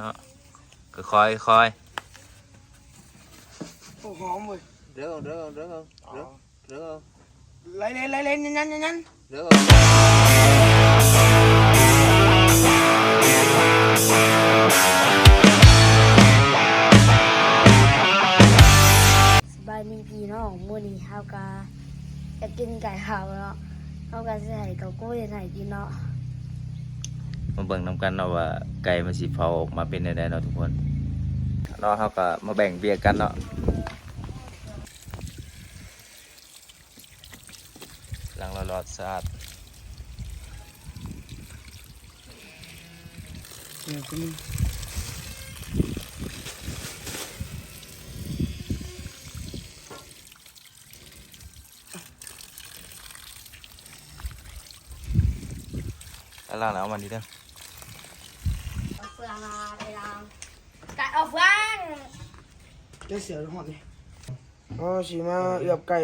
เนาะก็คอยคอยโอ้หอมเว้ย rửa không rửa không rửa không rửa rửa không ไล่เล่นไล่เล่นยันยันยันยัน rửa không สบายดีพี่น้องมื้อนี้เฮาก็จะกินไก่ขาวเนาะเฮาก็สิให้เกาโก้เฮ็ดให้กินเนาะ มาเบิ่งนํกันเนาะว่าไก่มันสิเผาออกมาเป็นได้เนาะทุกคนเนาะเฮาก็มาแบ่งเบียร์กันเนาะล้างหลอดสะอาดเดี๋ยกินแล้วล้างแล้วเอามันดีเด้อ เอาเฟืองมาไปล้างไก่เอาเฟือง ได้เสือหอมนี่อ๋อสีมาเอือบไก่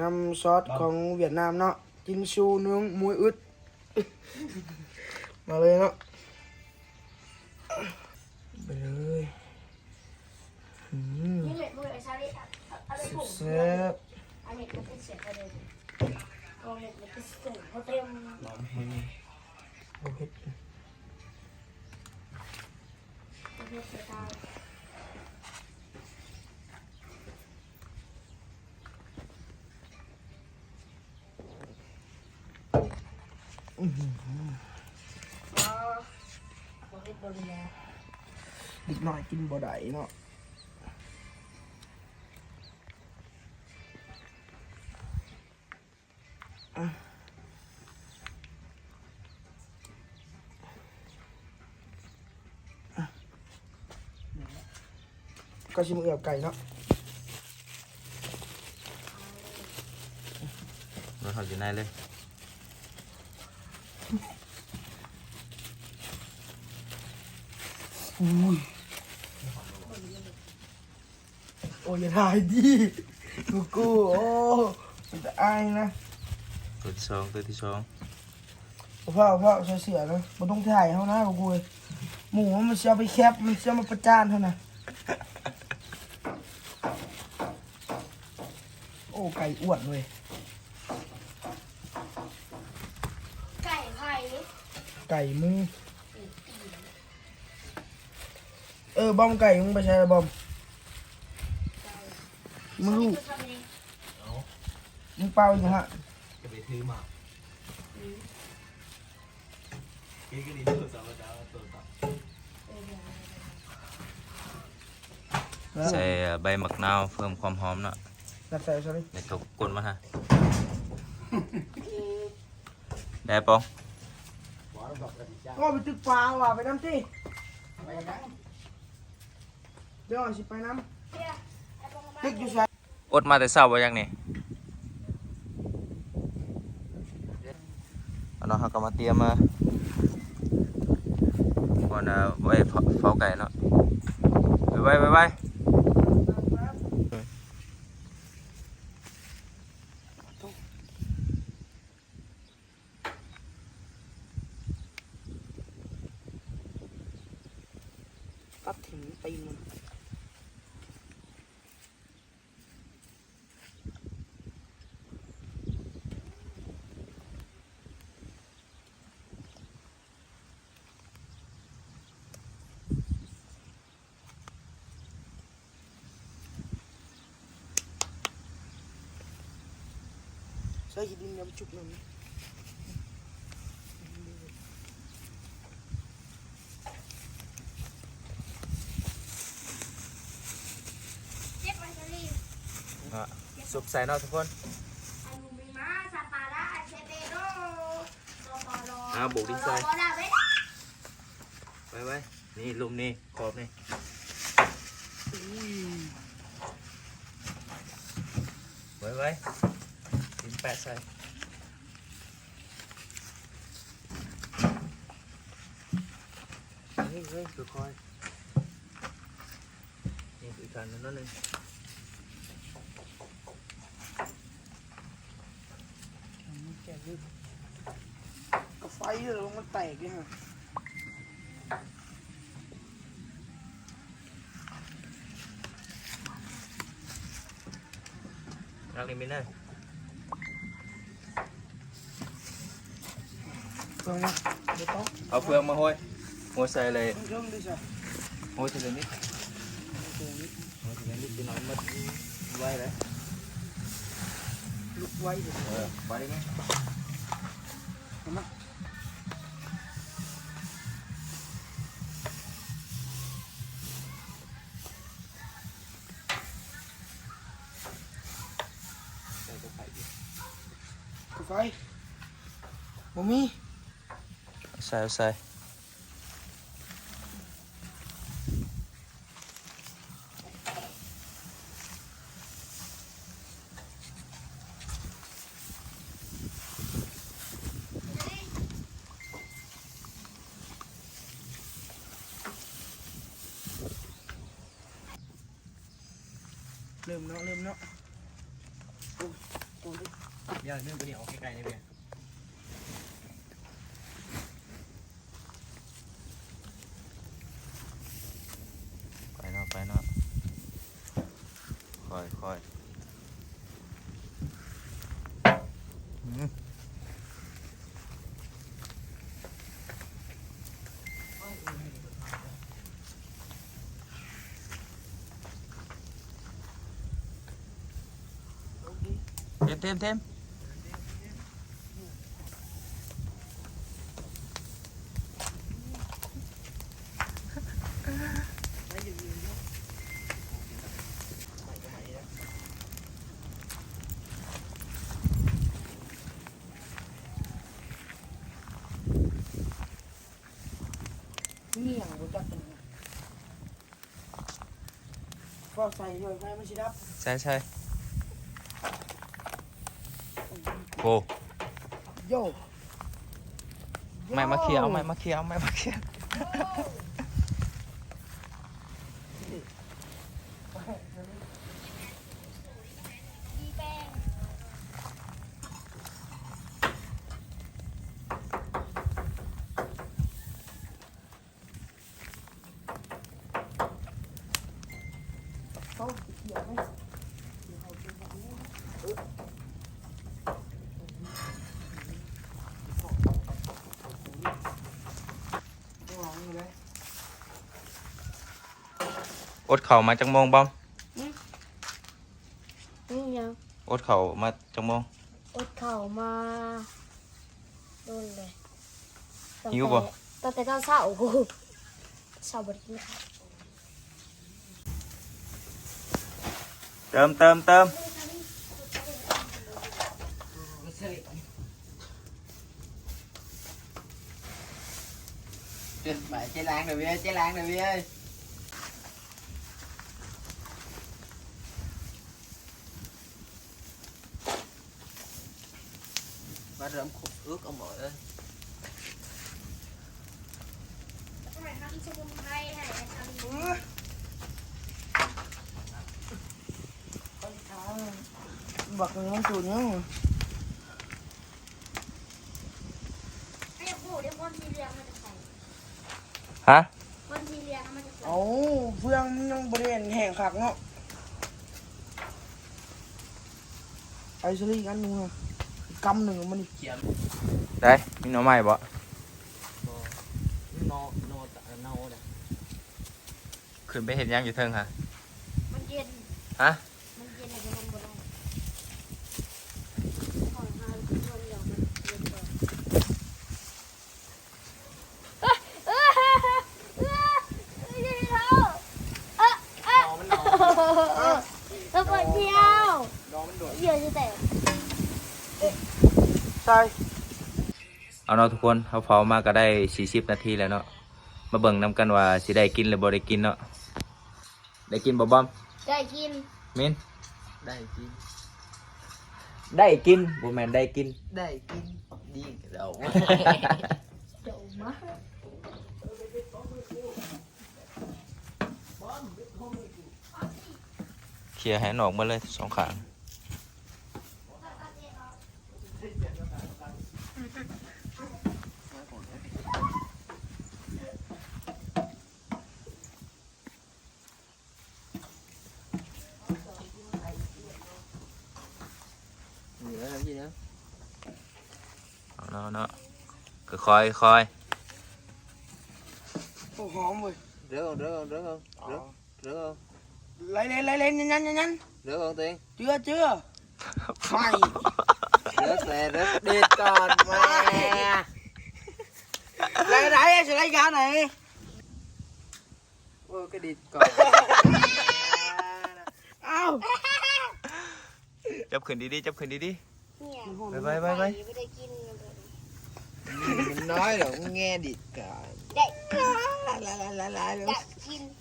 น้ำซอสของเวียดนามเนาะกินชูเนื้อมวยอึด มาเลยเนาะไปเลยอืมนี่เม็ดมือไอ้ชาลีเอาไปผงแซ่บอันนี้มันเป็นเสียงประเด็นเอาเม็ดมันเป็นสูงเขาเต็ม โอเค ประ เภทเสียดายอ๋อบ่เฮ็ดบ่ดีแล้วอีกหน่อยกินบ่ได้เนาะอะอะก็ชิมเอือบไก่เนาะรถเขาอยู่ในเลย อุ้ยโอ้ยอย่าถ่ายดิกูกูโอ้มันจะอายนะตัวที่สองตัวที่สองพ่อพ่อใส่เสือนะมันต้องถ่ายเขานะกูกูหมูมันจะเอาไปแคปมันจะเอามาประจานเท่านะโอ้ไก่อ้วนเลยไก่ไผ่ไก่มึงเอ อบอมไก่มึงไปใช้อะไรบอมมึงลูกทำนี่มึงเปล่าอีกฮะ cái bị thứ mà cái cái đi nữa sao mà đau tôi tập ใส่ใบมะนาวเพิ่มความหอมเนาะนัดใส่ใช่ไหมในตัวกลนมาฮะ ได้ปองก็ไปตึกปลาว่ะไปน้ำสิ เดี๋ยวสิไปน้ำตึกอยู่ใส่อดมาแต่เช้าบ่ยังนี่เอาเนาะเฮาก็มาเตรียมมาก่อนน่ะไว้เผาเฝ้าไก่เนาะไว้ไว้ไว้ตัดถึงตีนมันใส่หินดินยำจุกหน่อย เจ็บมันจะรีบ เนาะสุกใส่เนาะทุกคน อันนูมีมาซาปาระ เชเตโรโตโตโรอ่าบุกดินใส่โตโรดาเวไว้ไว้นี่ลุมนี่ขอบนี่ไว้ไว้ છે Đấy, đấy, cửa coi. Nhìn tụi thần nó lên. Có phay rồi nó tè kia hả Đang đi mình ơi เองแกะดิก็ไฟเลยมันแตกเลยฮะางนี้ไม่ได้เพิ่งนะเดี๋ยวต้องเอาเฟืองมาห้อยโห้อยใส่เลยเริ่มดิจ้ะโห้อยใส่เลยนิดโห้อยใส่เลยนิดจะน้อยมัดไว้เลยลุกไว้ดิเออไว้ได้ไหม ใส่ใส่เริ่มเนาะเริ่มเนาะโอ้ยโอ้ยย่างนึ่งตัวนี้ออกใกล้ๆนี่เพียไปเนาะไปเนาะค่อยค่อยอืม เต็มเต็มเต็มนี่อย่าง กูจักเป็นไงก็ใส่เลยไฟมันสิดับใช่ใช่โอ้โยไม่มาเคลียร์เอาไม่มาเคลียร์เอาไม่มาเคลียร์เขาเขียวไหมต้องลองอยู่เลย อดเข่ามาจังโมงบอมนี่ยังอดเข่ามาจังโมงอดเข่ามาโดนเลยหิวบ่ตั้งแต่ตอนเช้าโอ้โหเช้าบไดกินข้าวเติมเติมเติมเจ็ดใบเจ๊ล้างหน่อยเว้ยเจ๊ล้างหน่อยเว้ยมาเริ่มขุดอึกเอาหมดเลย บักมันสูงยัง ไอ้โหเดี๋ยวคนที่ เลี้ยงมันจะใส่ฮะคนที่เลี้ยงมันจะใส่เอาเฟืองมันยังบริเวณแห่งขักเนาะไอซ์ลีกอันหนึงอะ กำหนึ่งมันนี่เขียนได้มีหน่อไม้บ่โนโนตะโนเนี่ยขึ้นไปเห็นยังอยู่เทิงฮะมันเย็นฮะ มันเย็นอะไรมันบ่ได้ขอมาทุกคนเดี๋ยวมันเย็นก่อนเอ้ยเอ้ยเอ้ยเอ้ยเอ้ยเท้าเอ้ยเอ้ย นอมันนอ แล้วปวดเที่ยวน อมันโดด เดี๋ยวจะแตก ใช่เอาเนาะทุกคนเขาเฝ้ามาก็ได้40นาทีแล้วเนาะมาเบิ่งนำกันว่าสิได้กินหรือบ่ได้กินเนาะได้กินบ่บอมได้กินมินได้กิน ได้กินบ่แม่นได้กิน ได้กินดีเราเดี๋ยวมาเคลียร์ให้หนออกมาเลยสองขาง nữa làm gì nữa nó nó cứ khói khói ô ngon rồi rửa không rửa không rửa không? Rửa ờ. rửa không? Lấy lên lấy lên nhanh nhanh nhanh rửa không tiên? Chưa chưa. Mày. Rớt nè rớt đi con mẹ lấy lấy em sẽ lấy gạo này. Ô cái đi con ao ờ. chấp khuyển đi đi chấp khuyển đi đi. หนจะไล่ยาไหน ôi cái đi con อ้าวจับขึ้นดีๆจับขึ้นดีเนี่ยไปไปไปไม่ได้กิน mình nói rồi không nghe đi con ได้ไล่ไล่ไล่ไล่ได้กินๆ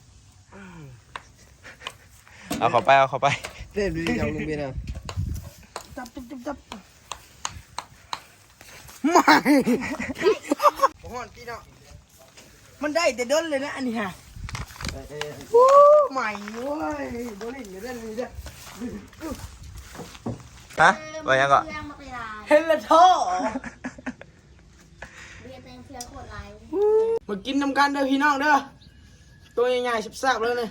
เอาเข้าไปเอาเข้าไป thêm đi trong luôn bên nào จับจับจับจับไม่หอนพี่เนาะมันได้แต่เดินเลยนะอันนี้ฮะโอ้ใหม่เว้ยโดนเล่นเล่นเลยจ้ะ ฮะว่ายังก็เพื่อนมาไปลาเห็นละท่อเรียนเต็มเพื่อนโคตรลายมากินน้ำกันเด้อพี่น้องเด้อ ตัวใหญ่ๆสับๆเลยเนี่ย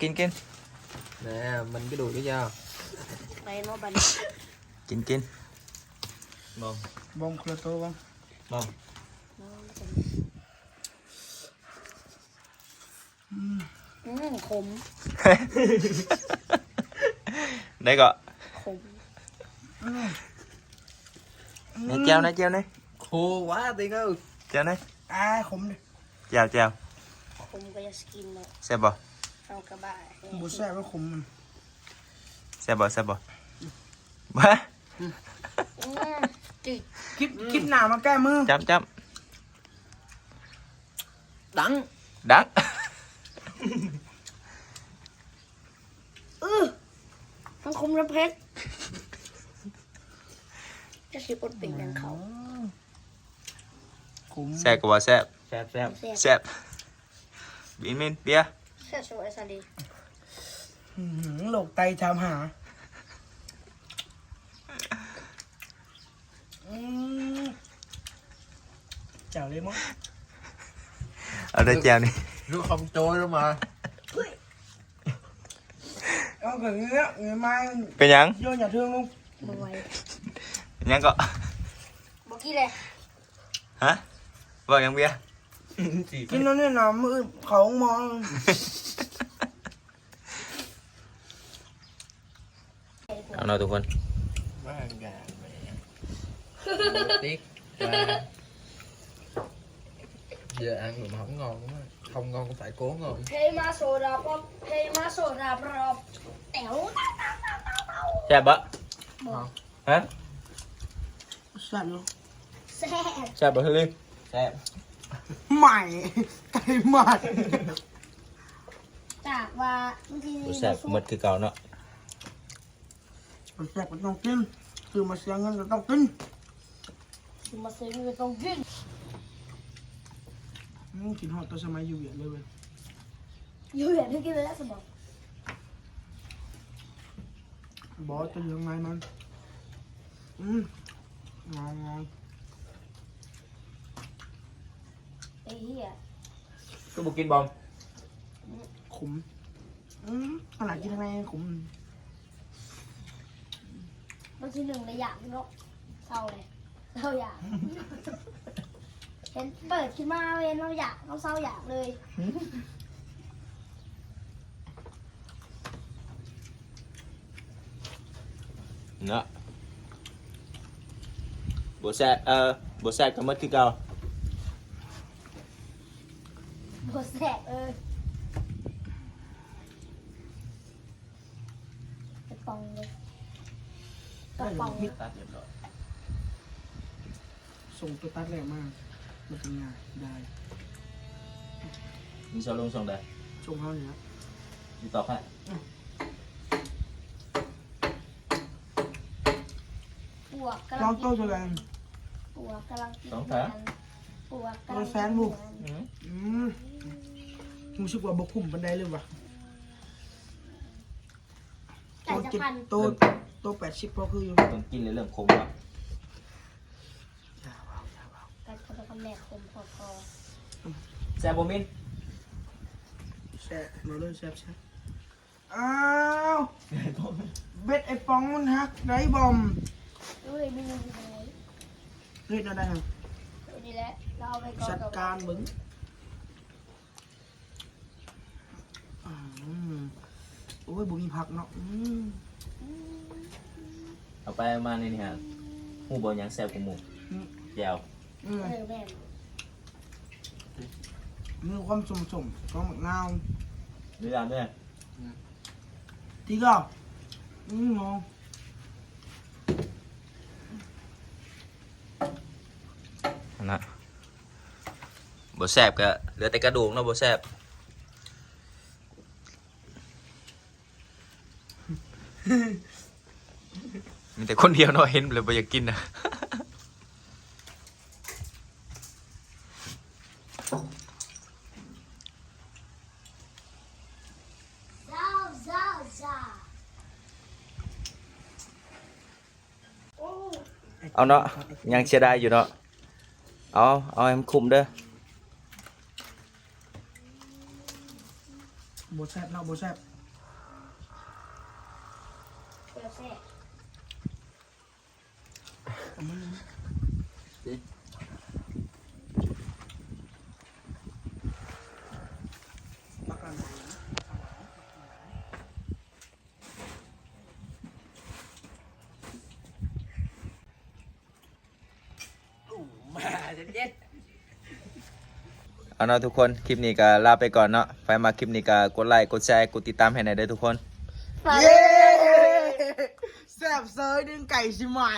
กินกิน nè mình cái đùi cái dao ไปโนบันกินกินมองบอมเคลโตบอมมองอืมขม Đây gọi Nè chào nè chào nè. Khô quá tiền ơi. Chào nè. À khủng nè. Chào chào. Khủng cái skin nè Xe bò. Không Bố xe nó khủng Xe bò xe bò. Bá. Kíp kíp nào mà cái mưa Chấm chấm. Đắng. Đắng. มันขมระเพ็ดจะสิอดเป็นอย่างเขาขมแซ่บก็บ่แซ่บ xẹp xẹp แซ่บแซ่บบินมินเบียร์แซ่บสวยสดีอื้อหือโรคไตทำหาอืมเจ้าเลยมั้งเอาได้แก้วนี่ rửa không trôi đâu mà เอาเกิดเงี้ยเงี้ยไม้เป็นหยังโยนอย่าเทืองลุงบไหวยเป็นหยังก็บอกกี้เลยฮะว่า หยังเบียร์กินแล้วเนี่ยนะมือเขามองเอาเนาะทุกคน má ăn gà mẹ Rửa tiếc ra giờ ăn rồi mà không ngon quá không ngon cũng phải cố ngon เพย์มาโซดาป๊อปเพย์มาโซดาปรอบแต๋วแซ่บบ่ฮะสั่นเนาะ แซ่บ แซ่บบ่เฮ้ย xẹp ให ม่ไก่หมัดจากว่าบางทีบ่แซ่บหมดคือเก่าเนาะมันแซ่บมันต้องกินคือมาเสียเงินก็ต้องกินมาซื้อมือต้องกินอืมกินฮอตตัวสมัยอยู่เวียดเลยเว้ยอยู่อย่างที่กินไปแล้วสมองบอสตัวเหลืองไงมันอืมงองงองไอ้เหี้ยก็บ่กินบอมขมอืมขนาดกินทำไมขมบางทีหนึ่งเลยอยากเนาะเศร้าเลยเศร้าอยาก เห็นเปิดขึ้นมาเวนเราอยากเราเศร้าอยากเลยเนาะบ่แซ่บเอ่อบ่แซ่บก็หมดคือเก่าบดแสบเออไปปองเลยกระป๋อง ตัดเรียบร้อยส่งตัวตัดแรงมาก มันเป็นไงได้มีสองลงสองได้ส่งเขาเนี่ยมีตอบให้ปวกกำลลัองงกิโต้จะแรงปวกกำลังกินปวกกำตัลัวงแซนบุกอืมรู้สึกว่าบกคุ้มบันไดเลยว่ะไก่จะพันโตโตแปดสิบพอคืออยู่ต้องกินเลยเรื่องคมว่ะ ไก่จะ ทำแม่คมพอพอแซ่บบ่มินแซ่บเราเริ่มแซ่บแซ่บอ้าวเบ็ดไอ้ปอง มันฮักไรบอมเอ้ยไม่รู้ยังไงเฮ้ยนั่นได้ฮะนี่แหละเราเอาไปก่อนจัดการมึงอืมโอ้ยบุมีผักเนาะอืมเอาไปมานี่นี่ฮะหมูบอลยังแซ่บกว่าหมูแยวอืมเออแม่นมีความสมสมของมะนาวดูดานด้วยที่ก็อืมมองนะบแซ่บก็เหลือแต่กระดูกเนาะบแซ่บมีแต่คนเดียวเนาะเห็นเลยบ่อยากกินนะ เจ้าเจ้าเจ้าโอ้ เอาเนาะยังเชียดายอยู่เนาะเอาเอาให้มันคุ้มเด้อโบแซบเนาะโบแซบ เอาเนาะทุกคนคลิปนี้ก็ลาไปก่อนเนาะไปมาคลิปนี้ก็กดไลค์กดแชร์กดติดตามให้หน่อยด้อทุกคนเย้แซ่บเซยดึงไก่ชิมใหม่